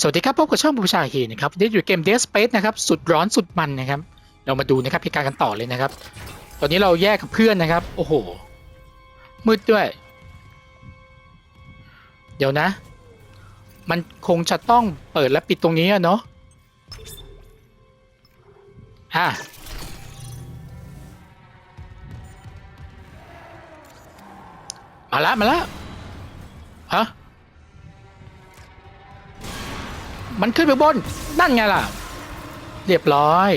สวัสดีครับพบกับช่องบูชาเฮนะครับได้อยู่เกม Dead Space นะครับสุดร้อนสุดมันนะครับ เรามาดูนะครับเหตุการณ์กันต่อเลยนะครับ ตอนนี้เราแยกกับเพื่อนนะครับ โอ้โห มืดด้วย เดี๋ยวนะ มันคงจะต้องเปิดและปิดตรงนี้เนาะอะมาละมาละฮะ มันขึ้นไปบน นั่นไงล่ะ เรียบร้อย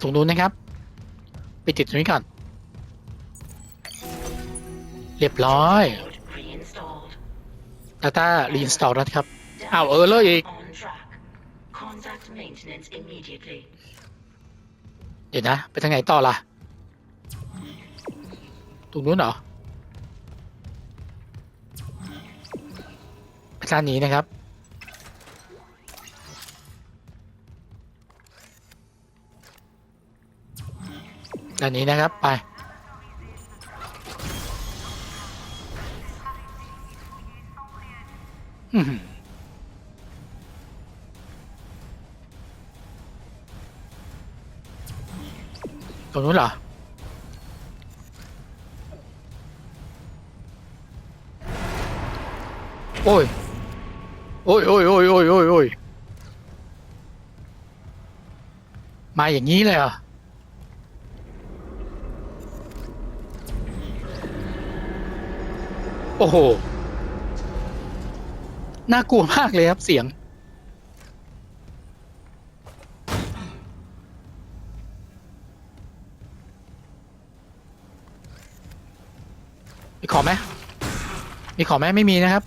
ตรงนู้นนะครับไปติดตรงนี้ก่อน เรียบร้อย Reinstalled. Data reinstall แล้วครับอ้าวเออเลยอีก On track. Contact maintenance immediately. เดี๋ยวนะ ไปทางไหนต่อล่ะ ตรงนู้นเหรอไปทางนี้นะครับ ด้านนี้นะครับไปตรงนู้นเหรอ โอ้ย โอ้ยโอ้ยโอ้ยโอ้ยโอ้ยโอ้ยมาอย่างนี้เลยเหรอ โอ้โห น่ากลัวมากเลยครับเสียง มีขอไหมมีขอไหมไม่มีนะครับ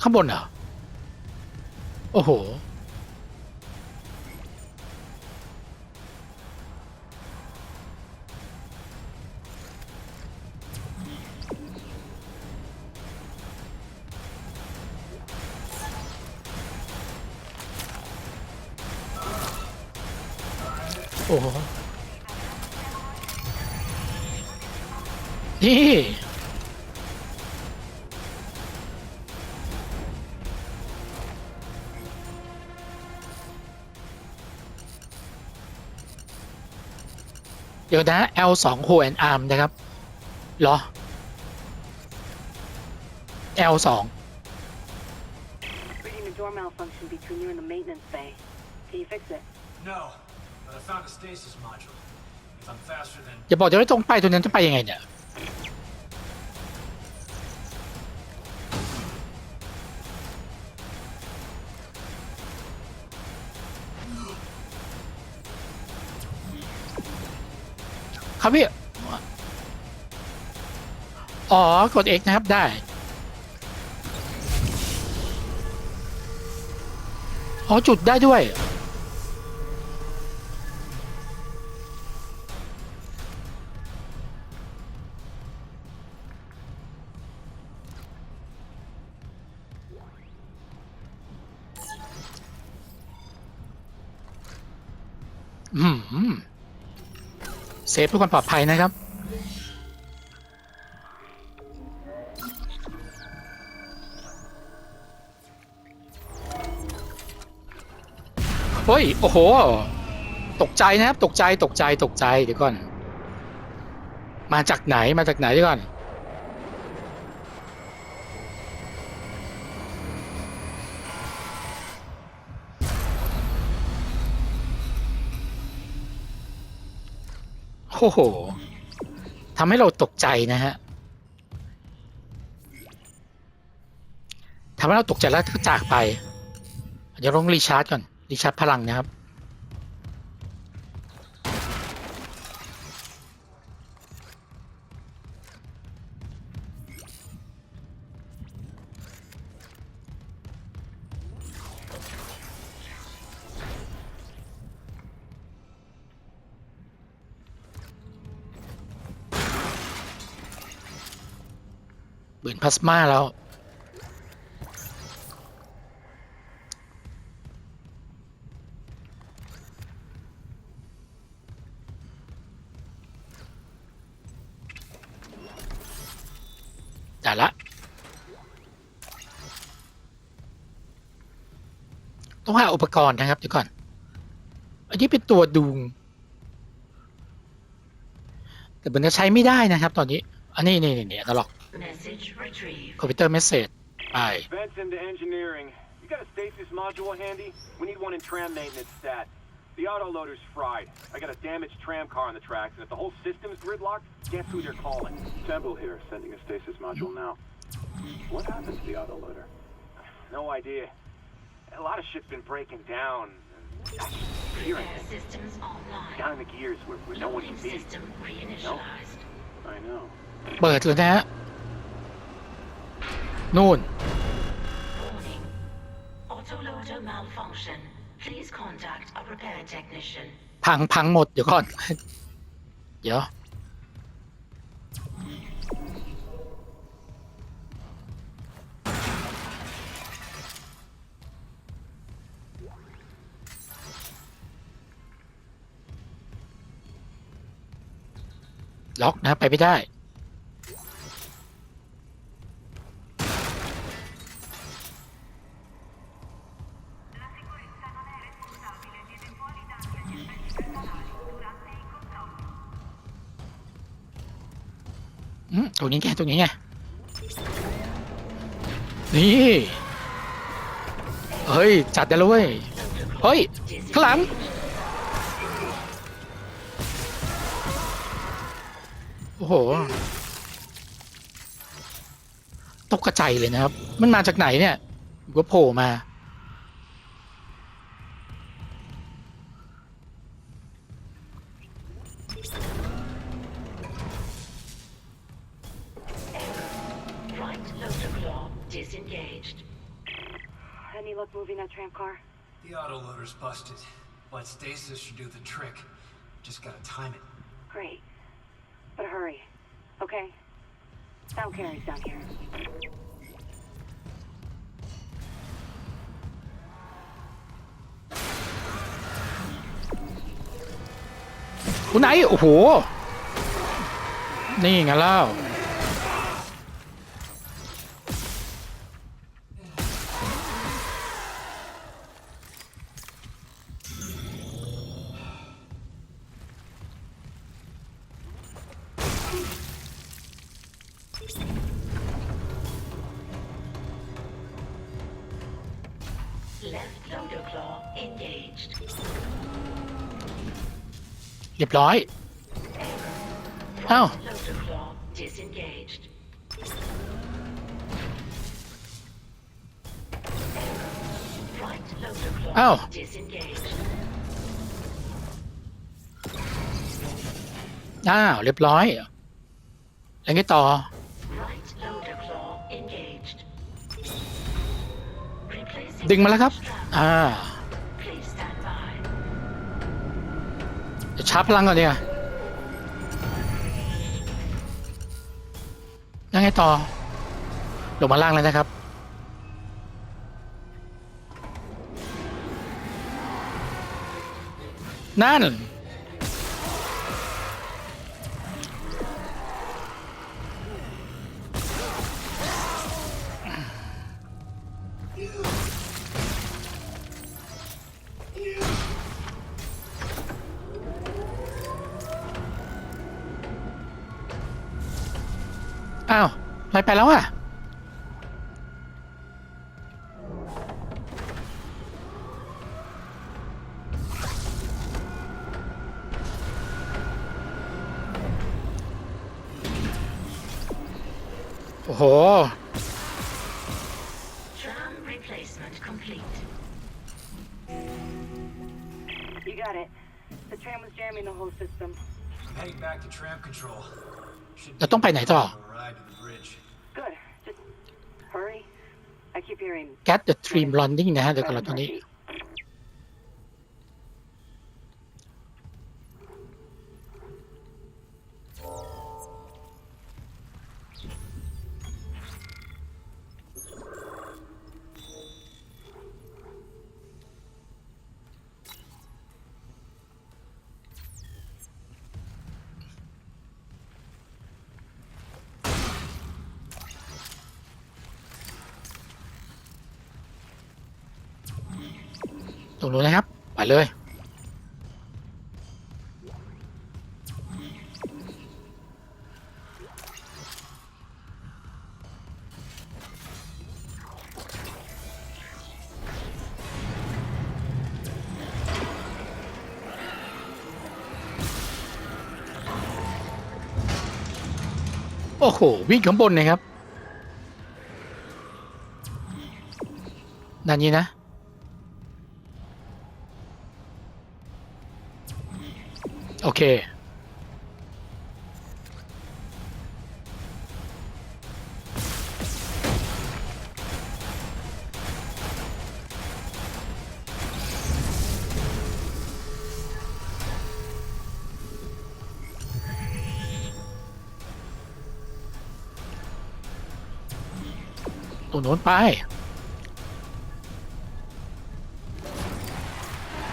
ข้างบนเหรอ โอ้โห โอ้โหนี่เดี๋ยวนะ L สอง Hold and Arm นะครับ เหรอ L สอง Reading the door malfunction between you and the maintenance bay. Can you fix it? No, but I found a stasis module. If I'm faster than อย่าบอกจะไม่ตรงไปตรงนั้นจะไปยังไงเนี่ย ครับพี่ อ๋อ กด X นะครับได้ อ๋อ จุดได้ด้วย เซฟเพื่อความปลอดภัยนะครับ เฮ้ย โอ้โห ตกใจนะครับ ตกใจ ตกใจ ตกใจ เดี๋ยวก่อน มาจากไหน มาจากไหนเดี๋ยวก่อน โอ้โหทำให้เราตกใจนะฮะทำให้เราตกใจแล้วก็จากไปเดี๋ยวลองรีชาร์จก่อน รีชาร์จพลังนะครับ พลาสมาแล้วได้ละ ต้องหาอุปกรณ์นะครับเดี๋ยวก่อน อันนี้เป็นตัวดูงแต่มันจะใช้ไม่ได้นะครับ ตอนนี้ อันนี้นี่นี่นี่ตลอก Message retrieved. คอมพิวเตอร์เมสเซจไป Benson to engineering. You got a stasis module handy? We need one in tram maintenance stat. The autoloader's fried. I got a damaged tram car on the tracks, and if the whole system's gridlocked, guess who they're calling? Temple here, sending a stasis module now. What happened to the autoloader? No idea. A lot of shit's been breaking down. I keep hearing Repair things systems online. down in the gears where, where no one Loading can be. system reinitialized. I know. เปิดเลยนะฮะ repair technician. พังพังหมดเดี๋ยวก่อน เดี๋ยว ล็อกนะ ไปไม่ได้ ตรงนี้ไงตรงนี้ไงนี่เฮ้ยจัดได้แล้วเว้ยเฮ้ยข้างหลังโอ้โหตกกระใจเลยนะครับ มันมาจากไหนเนี่ยก็โผล่มา moving that tram car? The autoloader's busted, but stasis should do the trick. Just gotta time it. Great. But hurry. Okay? Sound carries down here. อุยไหน โอ้โห นี่ไงเล่า เรียบร้อยอ้าว Loader claw disengaged. Right loader claw Ow. disengaged. อ้าว เรียบร้อย แล้วไงต่อ Right loader claw engaged. Replacing ดึงมาแล้วครับ strap. อ่า จะชาร์จพลังก่อนเนี่ยยังไงต่อ ลงมาล่างแล้วนะครับ นั่น ไปไปแล้วอะโอ้โห Tram replacement complete. You got it. The tram was jamming the whole system. I'm heading back to tram control. Should เราต้องไปไหนต่อ a ride to the bridge. Good. Just hurry. I keep hearing. get the dream running นะฮะ เดี๋ยวก่อนเราตรงนี้ รงนู้นนะครับ ไปเลย โอ้โห วิ่งข้างบนนะครับด้านนี้นะ น้นไป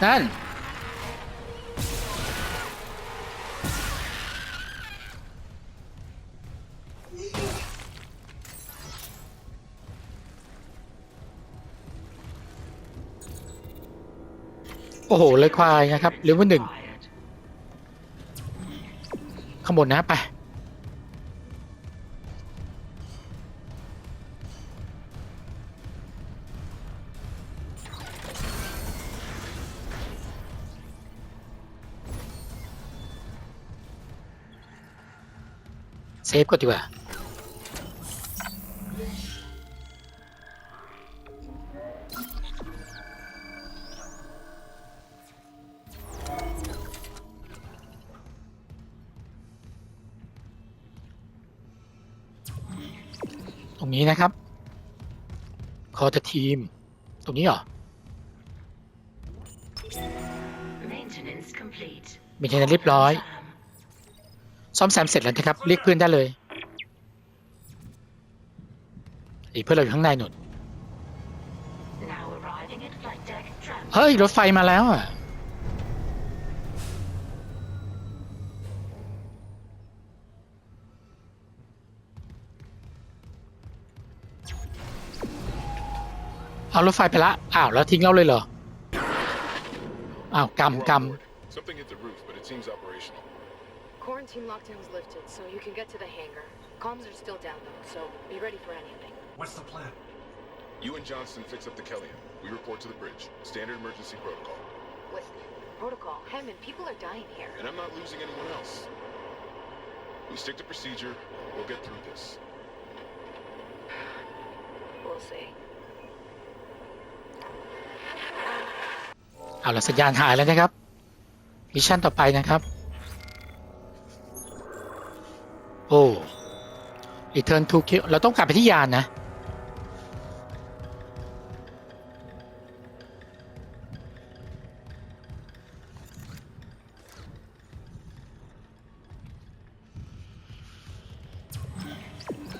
นั่น โอ้โห เลยควายนะครับหรือว่าหนึ่งข้างบนนะไป ฟก็ดีกว่า ตรงนี้นะครับ คอจะทีม ตรงนี้เหรอ Maintenance complete. เป็นยังไงเรียบร้อย Confirm. ซ่อมแซมเสร็จแล้วนะครับ เรียกเพื่อนได้เลยอีเพื่อนเราอยู่ข้างในหนุนเฮ้ย รถไฟมาแล้วอะเอารถไฟไปละ อ้าว แล้วทิ้งเราเลยเหรอ อ้าวกำก Something Quarantine lockdown's lifted, so you can get to the hangar. Comms are still down though, so be ready for anything. What's the plan? You and Johnston fix up the Kellyan. We report to the bridge. Standard emergency protocol. What? Protocol. Hammond, people are dying here. And I'm not losing anyone else. We stick to procedure. We'll get through this. We'll see. ำเอาละสัญญาณหายแล้วนะครับ มิชชั่นต่อไปนะครับ โอ้อีเทิร์นทูคิวเราต้องกลับไปที่ยานนะ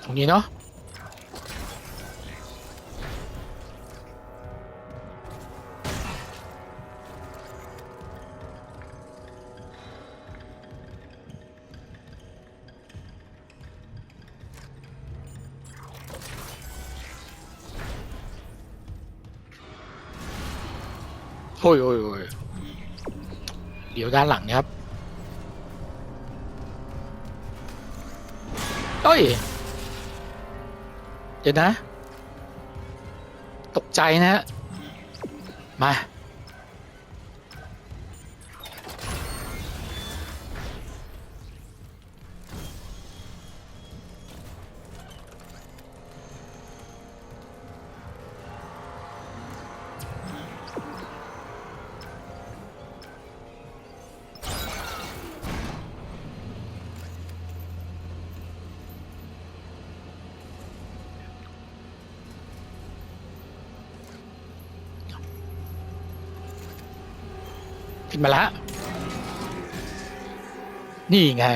ตรงนี้เนาะ โอ้ยโอ้ยโอ้ยเดี๋ยวด้านหลังนะครับเอ้ย เดี๋ยวนะ ตกใจนะฮะมา ขึ้นมาละ นี่ไง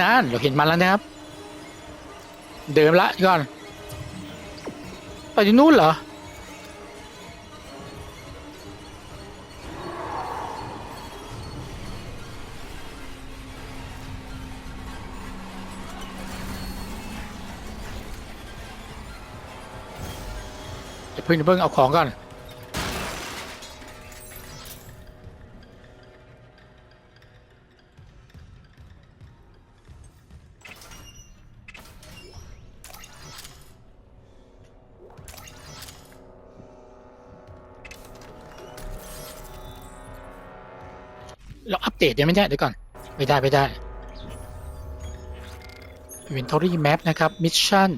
นั่นเราเห็นมันแล้วนะครับ เดิมละก่อน ไปที่นู่นเหรอ เดี๋ยวเพิ่งเพิ่งเอาของก่อนเราอัปเดตยังไม่ได้เดี๋ยวก่อน ไม่ได้ ไม่ได้ Inventory Map นะครับ Mission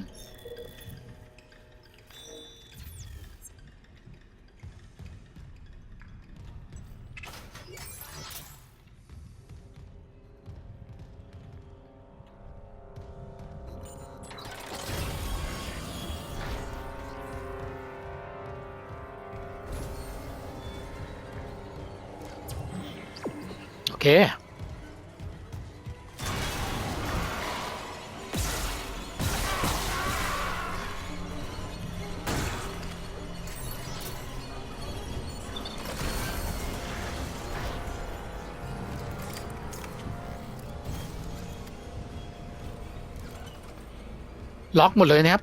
ล็อกหมดเลยนะครับ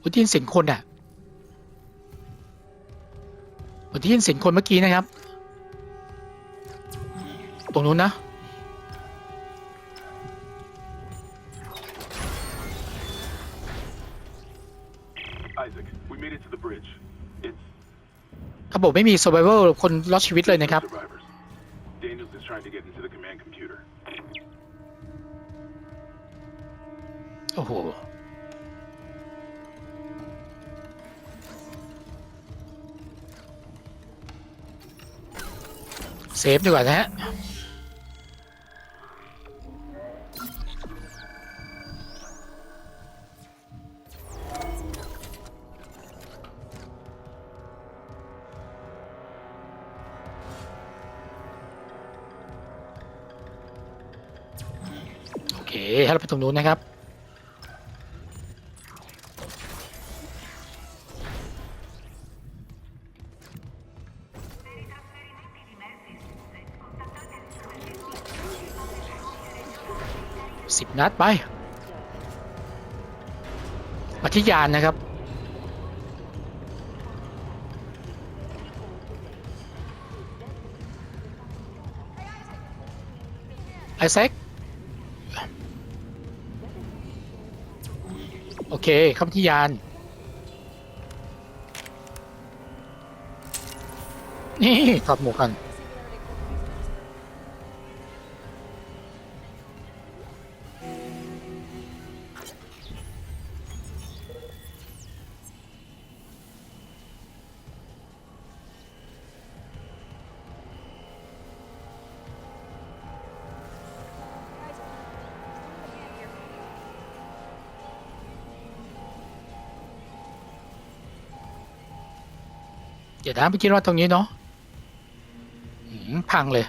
ผมได้ยินเสียงคนอะผมได้ยินเสียงคนเมื่อกี้นะครับ ตรงนู้นนะ Isaac, we made it to the bridge. It's ถ้าบอกไม่มี survival คนรอดชีวิตเลยนะครับ เซฟดีกว่านะฮะโอเคให้เราไปตรงนู้นนะครับ นัดไปมาที่ยานนะครับ ไอเซ็กโอเคเข้ามาที่ยานนี่ถอดหมวกกัน เดี๋ยวนะไปคิดว่าตรงนี้เนาะหืมพังเลย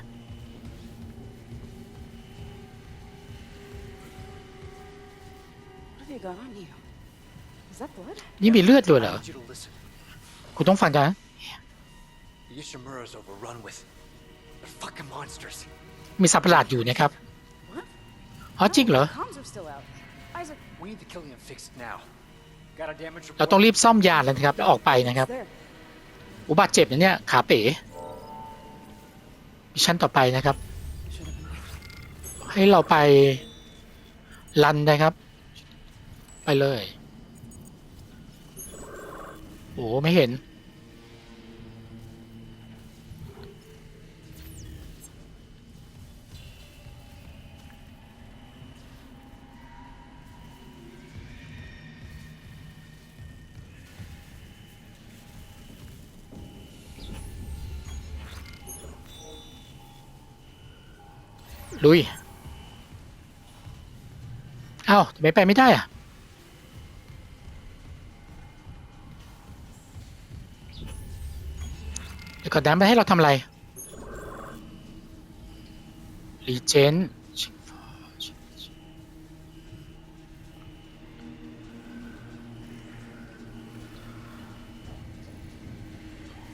What have you got on you? Is that blood? นี่มีเลือดด้วยเหร I อ want you to listen. คุณต้องฟังกันนะ The Ishimura's overrun with. They're fucking monsters. มีสัตว์ประหลาดอยู่นะครับ What? อ๋อจริงเหรอ Comms are still out. Isaac, We need to kill him fixed now. Got a damage เรา report? ต้องรีบซ่อมยานแล้วนะครับแล้วออกไปนะครับ there. อุบัติเจ็บเนี่ยขาเป๋มิชชั่นต่อไปนะครับ ให้เราไปลันนะครับ ไปเลย โอ้ไม่เห็น ลุย เอ้าทำไมไปไม่ได้อะเดี๋ยวก่อนนะไม่ให้เราทำอะไรรีเจน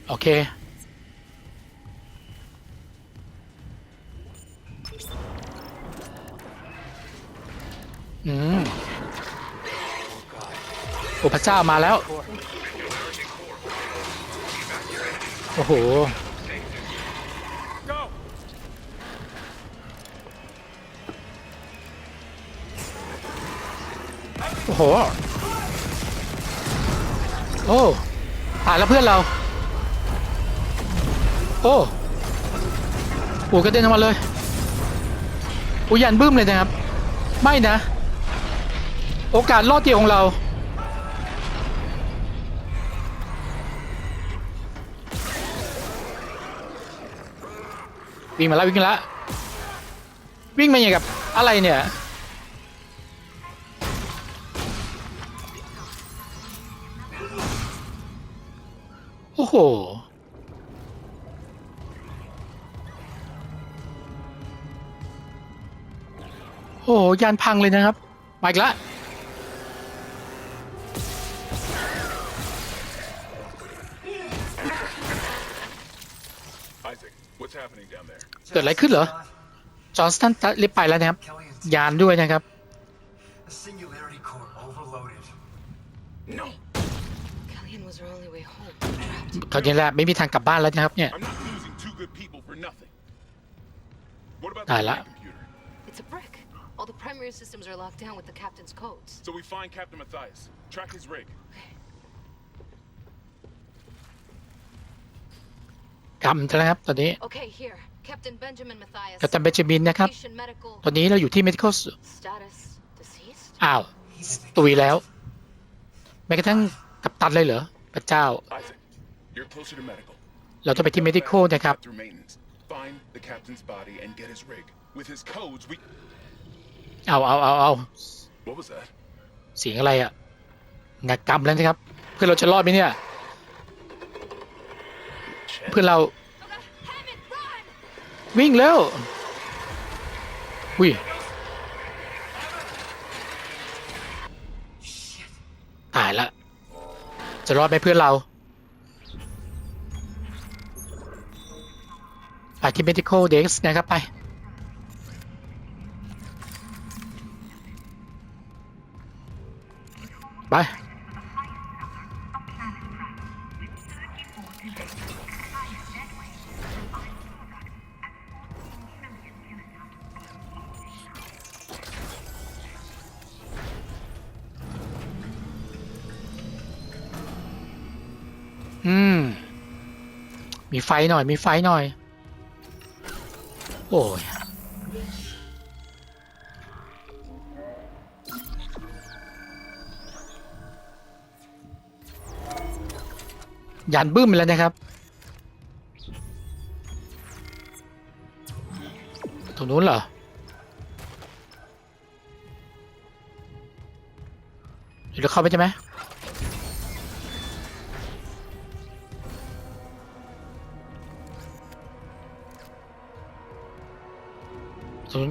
โอเค อืมโอ้พระเจ้ามาแล้ว โอ้โห โอ้โห โอ้ตายแล้วเพื่อนเรา โอ้โอ้กระเด็นออกมาเลยอุยยันบึ้มเลยนะครับ ไม่นะ โอกาสรอดเดียวของเรา วิ่งมาแล้ววิ่งมาแล้ววิ่งมาอย่างกับอะไรเนี่ย โอ้โหโอ้โหยานพังเลยนะครับมาอีกแล้ว เกิดอะไรขึ้นเหรอ จอห์นสตันรีบไปแล้วนะครับ Kelly and ยานด้วยนะครับ the singularity core overloaded. No, Kellyanne was her only way home. Trapped. ตอนนี้แหละไม่มีทางกลับบ้านแล้วนะครับเนี่ย I'm not losing two good people for nothing. What about Ah, the la- main computer? It's a brick. All the primary systems are locked down with the captain's codes. So we find Captain Matthias, track his rig. กำจะแล้วครับตอนนี้ Okay, here. Captain Benjamin Matthias. กัปตันเบนจามินนะครับ Patient medical ตอนนี้เราอยู่ที่ medical status deceased. อ้าว ตุยแล้ว แม้กระทั่งกัปตันเลยเหรอ พระเจ้า Isaac, you're closer to medical. เราจะไปที่ medical นะครับ Through maintenance, find the captain's body and get his rig. With his codes, we. เอาเอาเอาเอา What was that? เสียงอะไรอะงักกำแล้วนะครับ เพื่อนเราจะรอดไหมเนี่ย เพื่อนเรา วิ่งแล้วอุ้ยตายละ จะรอดไหมเพื่อนเราไปที่ medical desk นะครับไป ไป ฟหน่อย มีไฟหน่อย โอ้ยยันบึ้มแล้วนะครับ ตรงนู้นเหรอ เดี๋ยวเข้าไปใช่ไหม ตรง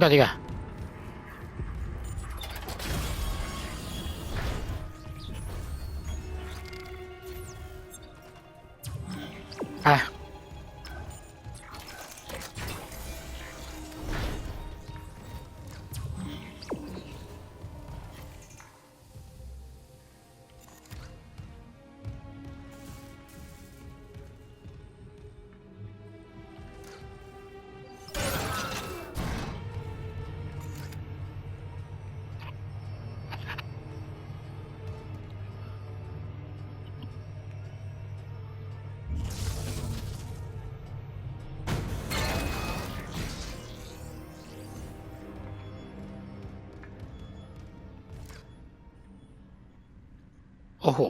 อ้โห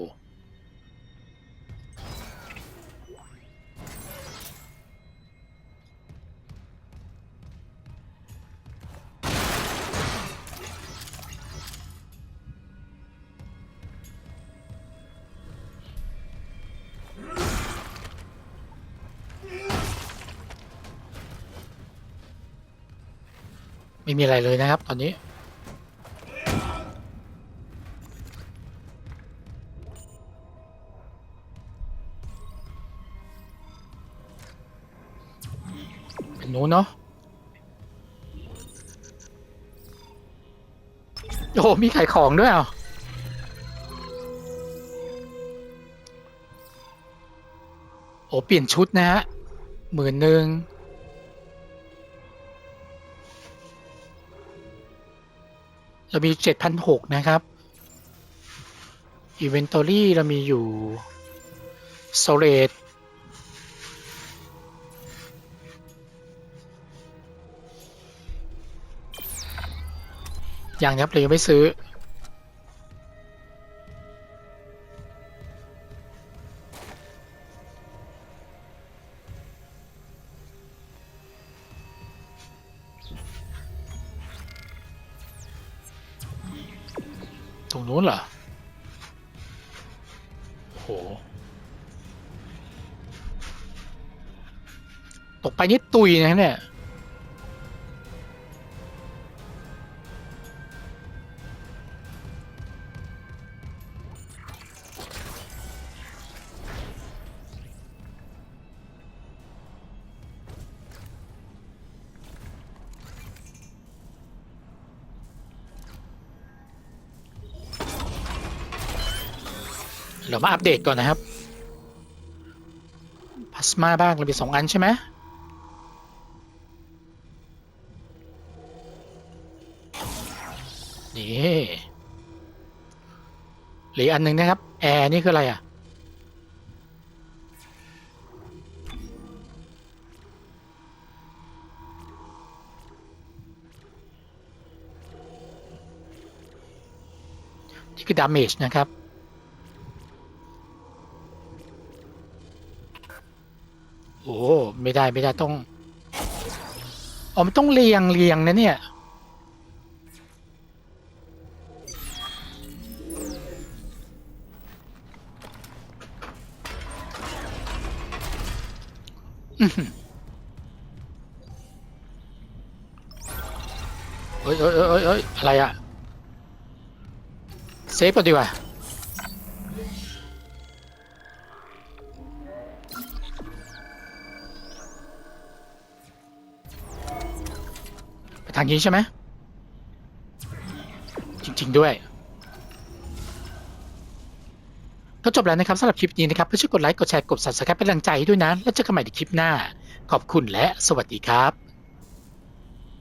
ไม่มีอะไรเลยนะครับ ตอนนี้ มีขายของด้วยอะโอ้เปลี่ยนชุดนะฮะหมื่นหนึ่งเรามีเจ็ดพันหกนะครับอีเวนตอรี่เรามีอยู่โซเลต ยังครับเรายังไม่ซื้อ ตรงนู้นเหรอโอ้โหตกไปนี่ตุยนะเนี่ย ยวมาอัปเดตก่อนนะครับพลาสมาบ้างเรามีสองอันใช่ไหมนี่หลืออันหนึ่งนะครับแอร์นี่คืออะไรอะนี่คือ damage นะครับ โอ้ไม่ได้ไม่ได้ต้องอ๋อมันต้องเรียงเรียงนะเนี่ยเอ้ยเอ้ยเอ้ยเอ้ยเอ้ยอะไรอะเซฟก่อนดีกว่าางนี้ใช่ไหมจริง ๆ ด้วยก็จบแล้วนะครับสำหรับคลิปนี้นะครับเพื่อช่วยกดไลค์กดแชร์กด subscribe เป็นกำลังใจให้ด้วยนะ แล้วเจอกันใหม่ในคลิปหน้า ขอบคุณและสวัสดีครับ